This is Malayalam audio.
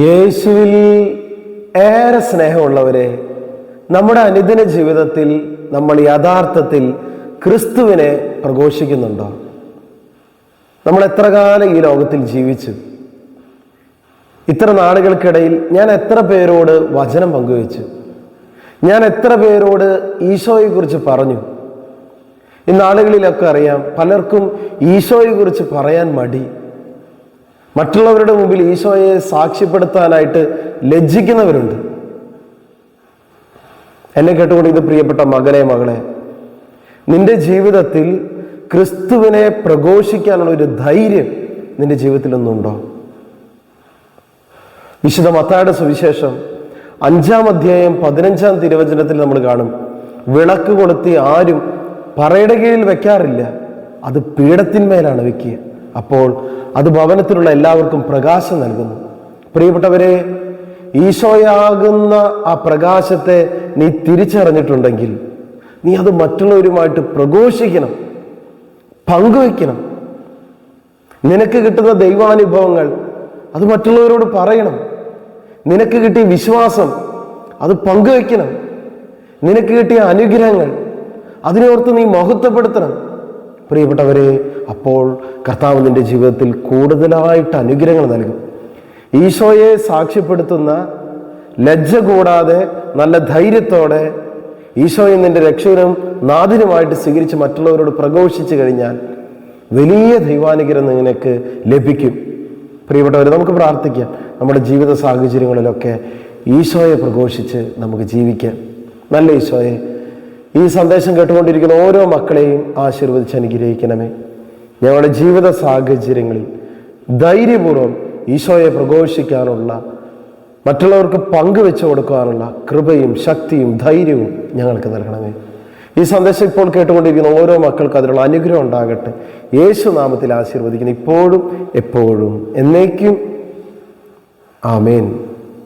യേശുവിൽ ഏറെ സ്നേഹമുള്ളവരെ നമ്മുടെ അനുദിന ജീവിതത്തിൽ നമ്മൾ യഥാർത്ഥത്തിൽ ക്രിസ്തുവിനെ പ്രഘോഷിക്കുന്നുണ്ടോ? നമ്മൾ എത്ര കാലം ഈ ലോകത്തിൽ ജീവിച്ചു? ഇത്ര നാളുകൾക്കിടയിൽ ഞാൻ എത്ര പേരോട് വചനം പങ്കുവച്ചു? ഞാൻ എത്ര പേരോട് ഈശോയെക്കുറിച്ച് പറഞ്ഞു? ഈ നാളുകളിലൊക്കെ അറിയാം പലർക്കും ഈശോയെക്കുറിച്ച് പറയാൻ മടി. മറ്റുള്ളവരുടെ മുമ്പിൽ ഈശോയെ സാക്ഷ്യപ്പെടുത്താനായിട്ട് ലജ്ജിക്കുന്നവരുണ്ട്. എന്നെ കേട്ടുകൊണ്ട് ഇത് പ്രിയപ്പെട്ട മകനെ മകളെ നിന്റെ ജീവിതത്തിൽ ക്രിസ്തുവിനെ പ്രഘോഷിക്കാനുള്ള ഒരു ധൈര്യം നിന്റെ ജീവിതത്തിൽ ഒന്നുണ്ടോ വിശുദ്ധ മത്തായുടെ സുവിശേഷം അഞ്ചാം അധ്യായം പതിനഞ്ചാം തിരുവചനത്തിൽ നമ്മൾ കാണും. വിളക്ക് കൊളുത്തി ആരും പറയുടെ കീഴിൽ വെക്കാറില്ല. അത് പീഠത്തിന്മേലാണ് വെക്കുക. അപ്പോൾ അത് ഭവനത്തിലുള്ള എല്ലാവർക്കും പ്രകാശം നൽകുന്നു. പ്രിയപ്പെട്ടവരെ ഈശോയാകുന്ന ആ പ്രകാശത്തെ നീ തിരിച്ചറിഞ്ഞിട്ടുണ്ടെങ്കിൽ നീ അത് മറ്റുള്ളവരുമായിട്ട് പ്രഘോഷിക്കണം പങ്കുവെക്കണം നിനക്ക് കിട്ടുന്ന ദൈവാനുഭവങ്ങൾ അത് മറ്റുള്ളവരോട് പറയണം. നിനക്ക് കിട്ടിയ വിശ്വാസം അത് പങ്കുവെക്കണം നിനക്ക് കിട്ടിയ അനുഗ്രഹങ്ങൾ അതിനോർത്ത് നീ മഹത്വപ്പെടുത്തണം. പ്രിയപ്പെട്ടവരെ അപ്പോൾ കർത്താവ് നിന്റെ ജീവിതത്തിൽ കൂടുതലായിട്ട് അനുഗ്രഹങ്ങൾ നൽകും. ഈശോയെ സാക്ഷ്യപ്പെടുത്തുന്ന ലജ്ജ കൂടാതെ നല്ല ധൈര്യത്തോടെ ഈശോയെ നിന്റെ രക്ഷകനും നാദിനുമായിട്ട് സ്വീകരിച്ച് മറ്റുള്ളവരോട് പ്രഘോഷിച്ചു കഴിഞ്ഞാൽ വലിയ ദൈവാനുഗ്രഹം നിനക്ക് ലഭിക്കും. പ്രിയപ്പെട്ടവർ നമുക്ക് പ്രാർത്ഥിക്കാം. നമ്മുടെ ജീവിത സാഹചര്യങ്ങളിലൊക്കെ ഈശോയെ പ്രഘോഷിച്ച് നമുക്ക് ജീവിക്കാം. നല്ല ഈശോയെ ഈ സന്ദേശം കേട്ടുകൊണ്ടിരിക്കുന്ന ഓരോ മക്കളെയും ആശീർവദിച്ച് അനുഗ്രഹിക്കണമേ. ഞങ്ങളുടെ ജീവിത സാഹചര്യങ്ങളിൽ ധൈര്യപൂർവം ഈശോയെ പ്രഘോഷിക്കാനുള്ള മറ്റുള്ളവർക്ക് പങ്കുവെച്ചു കൊടുക്കാനുള്ള കൃപയും ശക്തിയും ധൈര്യവും ഞങ്ങൾക്ക് നൽകണമേ. ഈ സന്ദേശം ഇപ്പോൾ കേട്ടുകൊണ്ടിരിക്കുന്ന ഓരോ മക്കൾക്കും അതിനുള്ള അനുഗ്രഹം ഉണ്ടാകട്ടെ. യേശു നാമത്തിൽ ആശീർവദിക്കുന്നു. ഇപ്പോഴും എപ്പോഴും എന്നേക്കും. ആമേൻ.